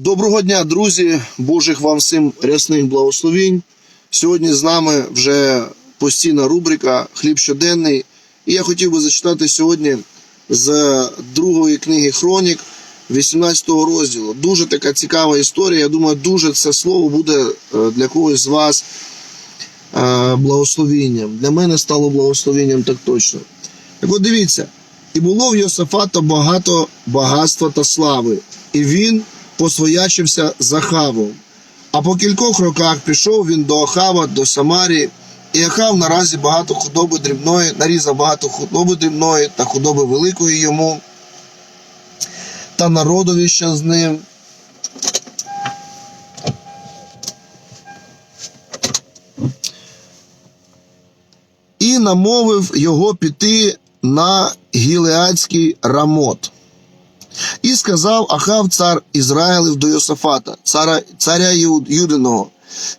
Доброго дня, друзі! Божих вам всім рясних благословінь. Сьогодні з нами вже постійна рубрика Хліб щоденний. І я хотів би зачитати сьогодні з другої книги Хронік, 18 розділу. Дуже така цікава історія. Я думаю, дуже це слово буде е, для когось з вас е, благословінням. Для мене стало благословінням так точно. Так от дивіться, і було в Йосафата багато багатства та слави, і він посвоячився з Ахавом. А по кількох роках пішов він до Ахава, до Самарії, і Ахав наразі багато худоби дрібної, нарізав багато худоби дрібної та худоби великої йому, та народові що з ним. І намовив його піти на Гілеадський рамот. І сказав Ахав цар Ізраїлів до Йосафата, царя, царя Юдиного,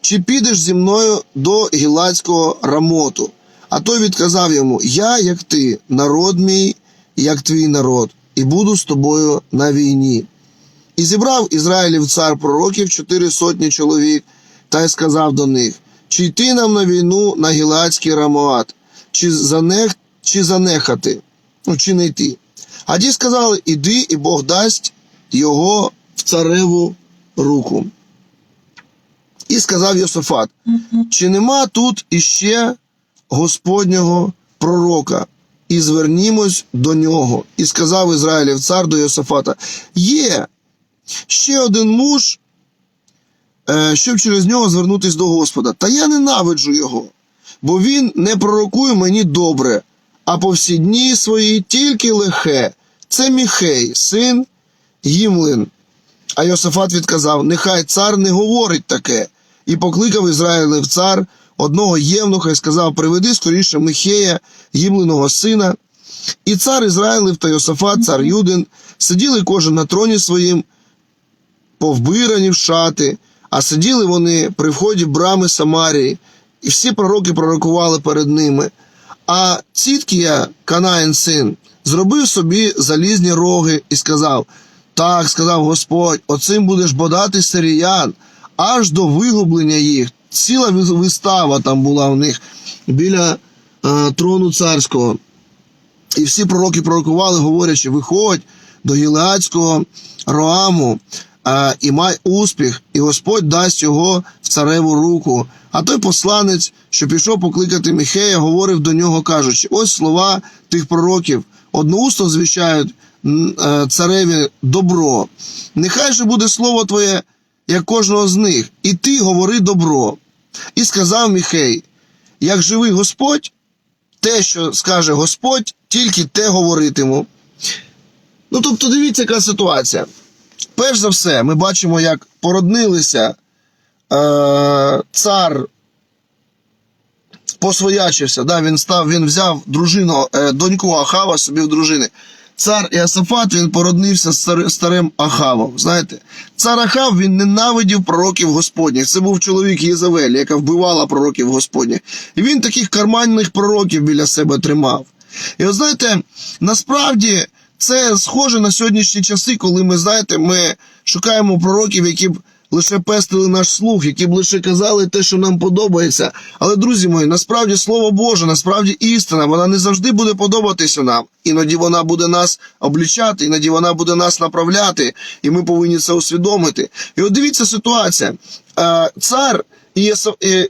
чи підеш зі мною до Гіладського рамоту? А той відказав йому: Я, як ти, народ мій, як твій народ, і буду з тобою на війні. І зібрав Ізраїлів цар пророків чотири сотні чоловік, та й сказав до них: Чи йти нам на війну на Гіладський рамоат, чи, занех, чи занехати, ну, чи не йти. А ті сказали: Іди, і Бог дасть його в цареву руку. І сказав Йосафат: Чи нема тут іще Господнього пророка? І звернімось до нього. І сказав Ізраїлів цар до Йосафата: Є ще один муж, е, щоб через нього звернутись до Господа. Та я ненавиджу його, бо він не пророкує мені добре, а по всі дні свої тільки лихе. Це Міхей, син Гімлин. А Йосафат відказав: Нехай цар не говорить таке. І покликав Ізраїлев цар одного євнуха і сказав: Приведи скоріше Михея, Гімленого сина. І цар Ізраїлев та Йосафат, цар Юдин, сиділи кожен на троні своїм, повбирані в шати, а сиділи вони при вході брами Самарії, і всі пророки пророкували перед ними. А Ціткія, Канаїн син, зробив собі залізні роги і сказав: Так, сказав Господь, оцим будеш бодати сиріян, аж до вигублення їх. Ціла вистава там була в них біля е, трону царського. І всі пророки пророкували, говорячи: виходь до Гілеадського Роаму і май успіх, і Господь дасть його в цареву руку. А той посланець, що пішов покликати Міхея, говорив до нього, кажучи: ось слова тих пророків, одноусно звіщають е, цареві добро. Нехай же буде слово твоє, як кожного з них, і ти говори добро. І сказав Міхей: як живий Господь, те, що скаже Господь, тільки те говоритиму. Ну, тобто, дивіться, яка ситуація. Перш за все, ми бачимо, як породнилися е, цар посвоячився. Да, він став, він взяв дружину, е, доньку Ахава собі в дружини. Цар Іосафат, він породнився з старим Ахавом. Знаєте, цар Ахав він ненавидів пророків Господніх. Це був чоловік Єзавель, яка вбивала пророків Господніх. І він таких карманних пророків біля себе тримав. І от знаєте, насправді це схоже на сьогоднішні часи, коли ми, знаєте, ми шукаємо пророків, які б лише пестили наш слух, які б лише казали те, що нам подобається. Але, друзі мої, насправді слово Боже, насправді істина, вона не завжди буде подобатися нам. Іноді вона буде нас облічати, іноді вона буде нас направляти, і ми повинні це усвідомити. І от дивіться ситуація. Е, Цар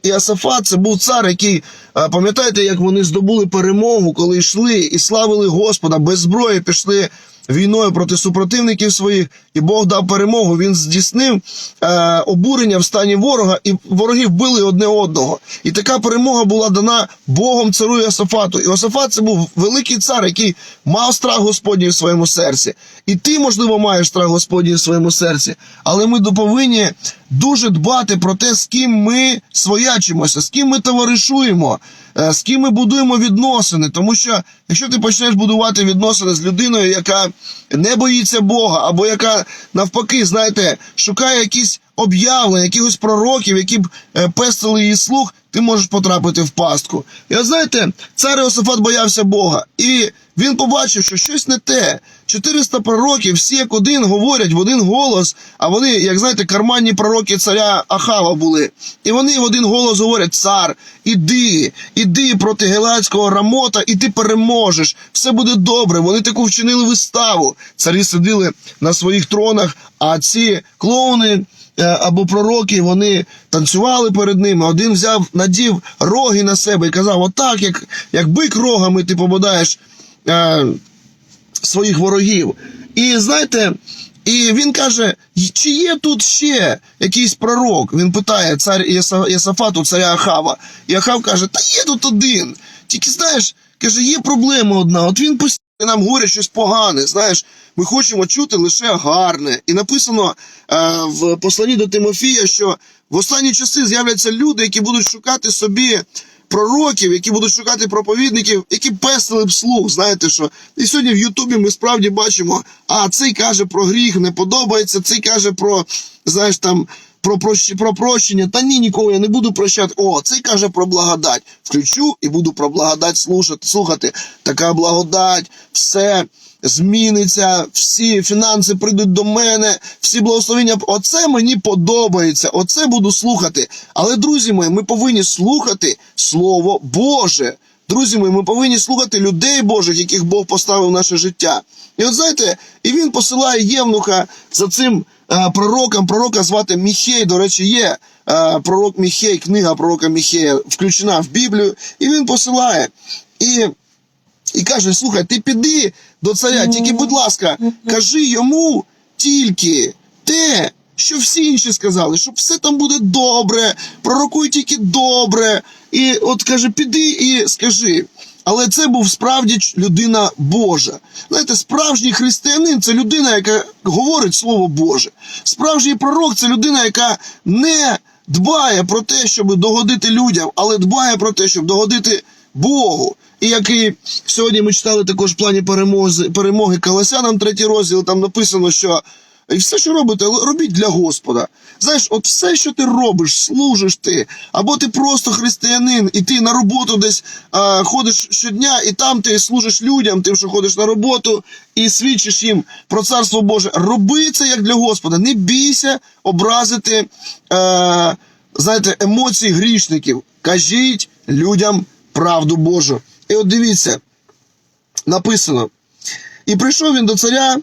Іосафат це був цар, який, е, пам'ятаєте, як вони здобули перемогу, коли йшли і славили Господа, без зброї пішли війною проти супротивників своїх, і Бог дав перемогу. Він здійснив е, обурення в стані ворога, і вороги вбили одне одного. І така перемога була дана Богом цару Іосафату. Іосафат це був великий цар, який мав страх Господній в своєму серці. І ти, можливо, маєш страх Господній в своєму серці, але ми повинні дуже дбати про те, з ким ми своячимося, з ким ми товаришуємо, е, з ким ми будуємо відносини. Тому що якщо ти почнеш будувати відносини з людиною, яка не боїться Бога, або яка навпаки, знаєте, шукає якісь об'явлення, якихось пророків, які б е, пестили її слух, ти можеш потрапити в пастку. І от знаєте, цар Іосифат боявся Бога. І він побачив, що щось не те. 400 пророків, всі як один говорять в один голос, а вони, як знаєте, карманні пророки царя Ахава були. І вони в один голос говорять: цар, іди, іди проти гелацького рамота, і ти переможеш. Все буде добре. Вони таку вчинили виставу. Царі сиділи на своїх тронах, а ці клоуни. е, Або пророки, вони танцювали перед ними. Один взяв, надів роги на себе і казав: Отак, як, як бик рогами ти пободаєш е, своїх ворогів. І знаєте, і він каже: чи є тут ще якийсь пророк? Він питає цар Єса- Єсафату, царя Ахава. І Ахав каже: Та є тут один. Тільки знаєш, каже, є проблема одна. От він постійно нам говорить щось погане. Знаєш, ми хочемо чути лише гарне. І написано е, в посланні до Тимофія, що в останні часи з'являться люди, які будуть шукати собі пророків, які будуть шукати проповідників, які пестили б слух. Знаєте що? І сьогодні в Ютубі ми справді бачимо, а цей каже про гріх, не подобається, цей каже про, знаєш, там. Про, прощ- про прощення, та ні, нікого я не буду прощати. О, цей каже про благодать. Включу і буду про благодать слушати, слухати. Така благодать, все зміниться, всі фінанси прийдуть до мене, всі благословення. Оце мені подобається, оце буду слухати. Але, друзі мої, ми повинні слухати Слово Боже. Друзі мої, ми повинні слухати людей Божих, яких Бог поставив в наше життя. І от знаєте, і він посилає Євнуха за цим е, пророком. Пророка звати Міхей. До речі, є е, пророк Міхей, книга пророка Міхея включена в Біблію, і він посилає. І і каже: слухай, ти піди до царя, тільки, будь ласка, кажи йому тільки те, що всі інші сказали, що все там буде добре, пророкуй тільки добре. І от каже, піди і скажи. Але це був справді людина Божа. Знаєте, справжній християнин це людина, яка говорить Слово Боже. Справжній пророк це людина, яка не дбає про те, щоб догодити людям, але дбає про те, щоб догодити Богу. І як і сьогодні ми читали також в плані перемоги, перемоги Колосянам, третій розділ, там написано, що і все, що робите, робіть для Господа. Знаєш, от все, що ти робиш, служиш ти, або ти просто християнин, і ти на роботу десь а, ходиш щодня, і там ти служиш людям, тим, що ходиш на роботу і свідчиш їм про царство Боже. Роби це як для Господа. Не бійся образити е, знаєте, емоції грішників. Кажіть людям правду Божу. І от дивіться, написано. І прийшов він до царя,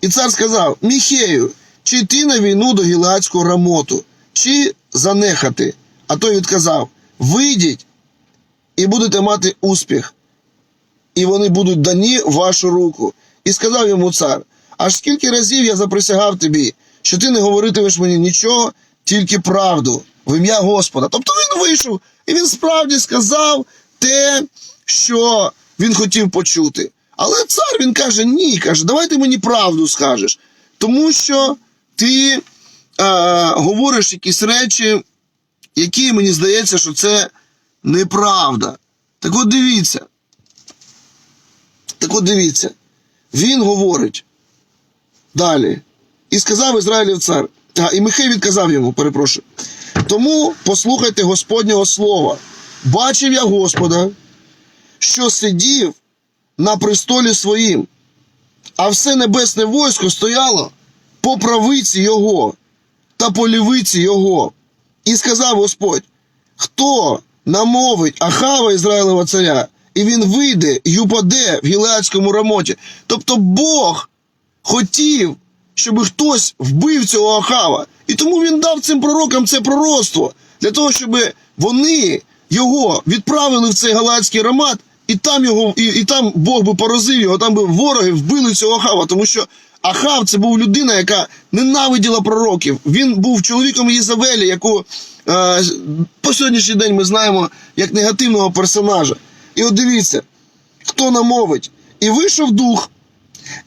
і цар сказав: Міхею, чи йти на війну до Гілеадського рамоту, чи занехати? А той відказав: Вийдіть і будете мати успіх, і вони будуть дані вашу руку. І сказав йому цар: Аж скільки разів я заприсягав тобі, що ти не говоритимеш мені нічого, тільки правду в ім'я Господа. Тобто він вийшов, і він справді сказав те, що він хотів почути. Але цар він каже: ні, каже, давай ти мені правду скажеш. Тому що ти е, говориш якісь речі, які мені здається, що це неправда. Так от дивіться. Так от дивіться. Він говорить далі. І сказав Ізраїлів цар. А, і Михей відказав йому, перепрошую. Тому послухайте Господнього слова. Бачив я Господа, що сидів на престолі своїм, а все небесне войско стояло по правиці його та по лівиці його. І сказав Господь: хто намовить Ахава Ізраїлова царя, і він вийде і упаде в Гілеадському рамоті. Тобто Бог хотів, щоб хтось вбив цього Ахава. І тому він дав цим пророкам це пророцтво для того, щоб вони його відправили в цей галацький рамат, і там його, і, і там Бог би поразив його, там би вороги вбили цього Ахава, тому що Ахав це був людина, яка ненавиділа пророків. Він був чоловіком Єзавелі, яку е, по сьогоднішній день ми знаємо як негативного персонажа. І от дивіться, хто намовить. І вийшов дух,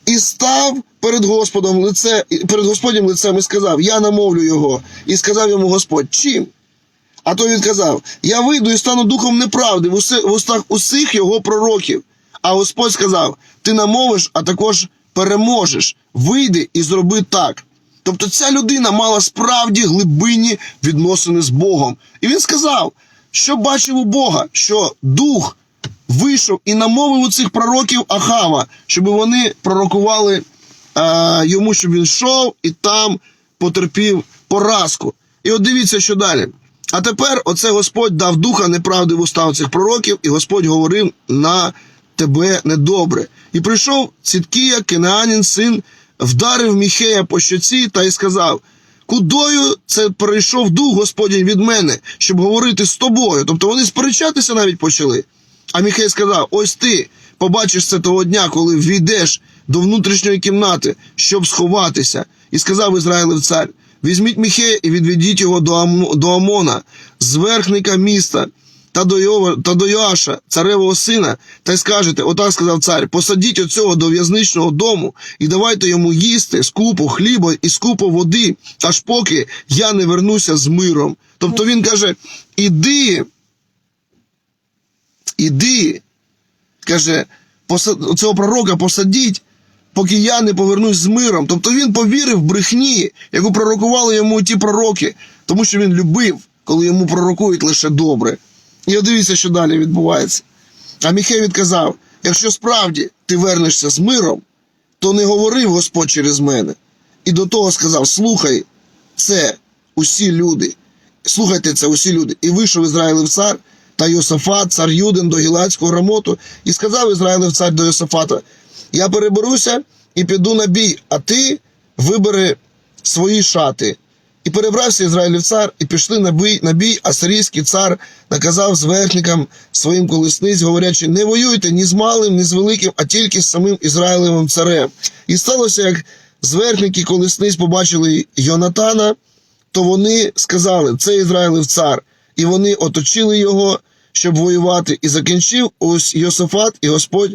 і став перед Господом лице, перед Господнім лицем і сказав: Я намовлю його. І сказав йому Господь, чим? А той відказав: Я вийду і стану духом неправди в устах усіх його пророків. А Господь сказав: Ти намовиш, а також переможеш. Вийди і зроби так. Тобто ця людина мала справді глибинні відносини з Богом. І він сказав, що бачив у Бога, що дух вийшов і намовив у цих пророків Ахава, щоб вони пророкували е, йому, щоб він йшов і там потерпів поразку. І от дивіться, що далі. А тепер оце Господь дав духа неправди в уста цих пророків, і Господь говорив на тебе недобре. І прийшов Ціткія, Кенеанін, син, вдарив Міхея по щоці та й сказав: Кудою це перейшов дух Господній від мене, щоб говорити з тобою. Тобто вони сперечатися навіть почали. А Міхей сказав: Ось ти побачиш це того дня, коли війдеш до внутрішньої кімнати, щоб сховатися. І сказав Ізраїлев цар: Візьміть Міхея і відведіть його до, Ам... до Амона, зверхника міста, та до, Йова... та до Йоаша, царевого сина, та й скажете: Отак сказав цар: посадіть оцього до в'язничного дому і давайте йому їсти скупу хліба і скупу води, аж поки я не вернуся з миром. Тобто він каже: Іди, іди, каже, посад... цього пророка посадіть, поки я не повернусь з миром. Тобто він повірив брехні, яку пророкували йому ті пророки, тому що він любив, коли йому пророкують лише добре. І дивіться, що далі відбувається. А Міхей відказав: якщо справді ти вернешся з миром, то не говорив Господь через мене. І до того сказав: Слухай, це усі люди. Слухайте це усі люди. І вийшов Ізраїлев цар та Йосафат, цар Юдин до Гілацького рамоту, і сказав Ізраїлев цар до Йосафата: Я переберуся і піду на бій, а ти вибери свої шати. І перебрався Ізраїлів цар, і пішли на бій, на бій, а сирійський цар наказав зверхникам своїм колесниць, говорячи, не воюйте ні з малим, ні з великим, а тільки з самим Ізраїлевим царем. І сталося, як зверхники колесниць побачили Йонатана, то вони сказали, це Ізраїлев цар. І вони оточили його, щоб воювати. І закінчив ось Йосафат, і Господь.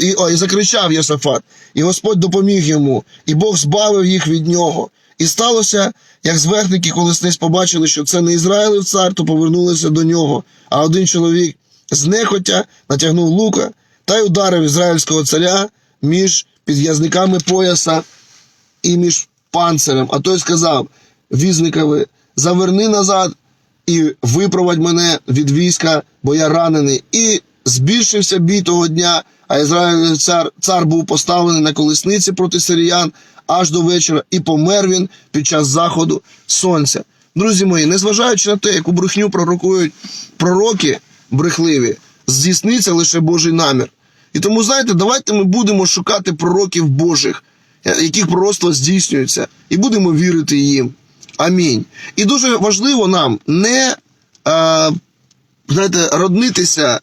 І, о, і закричав Йосафат, і Господь допоміг йому, і Бог збавив їх від нього. І сталося, як зверхники колесниць побачили, що це не Ізраїлев цар, то повернулися до нього. А один чоловік знехотя натягнув лука та й ударив ізраїльського царя між підв'язниками пояса і між панцирем. А той сказав візникові, заверни назад і випровадь мене від війська, бо я ранений. І збільшився бій того дня, а Ізраїль цар, цар був поставлений на колесниці проти сиріян аж до вечора, і помер він під час заходу сонця. Друзі мої, незважаючи на те, яку брехню пророкують пророки брехливі, здійсниться лише Божий намір. І тому, знаєте, давайте ми будемо шукати пророків Божих, яких пророцтва здійснюються, і будемо вірити їм. Амінь. І дуже важливо нам не е, знаєте, роднитися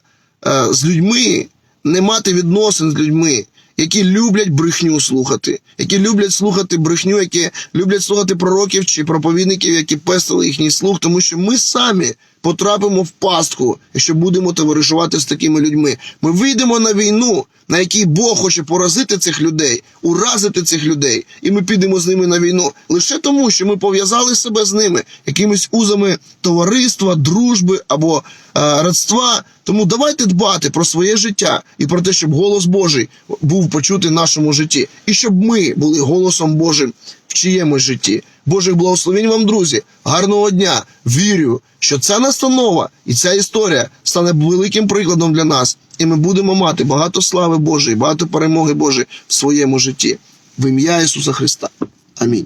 е, з людьми, не мати відносин з людьми, які люблять брехню слухати, які люблять слухати брехню, які люблять слухати пророків чи проповідників, які пестили їхній слух, тому що ми самі потрапимо в пастку, якщо будемо товаришувати з такими людьми. Ми вийдемо на війну, на якій Бог хоче поразити цих людей, уразити цих людей, і ми підемо з ними на війну лише тому, що ми пов'язали себе з ними якимись узами товариства, дружби або е, родства. Тому давайте дбати про своє життя і про те, щоб голос Божий був почутий в нашому житті, і щоб ми були голосом Божим чиємусь житті. Божих благословень вам, друзі, гарного дня! Вірю, що ця настанова і ця історія стане великим прикладом для нас, і ми будемо мати багато слави Божої, багато перемоги Божої в своєму житті. В ім'я Ісуса Христа. Амінь.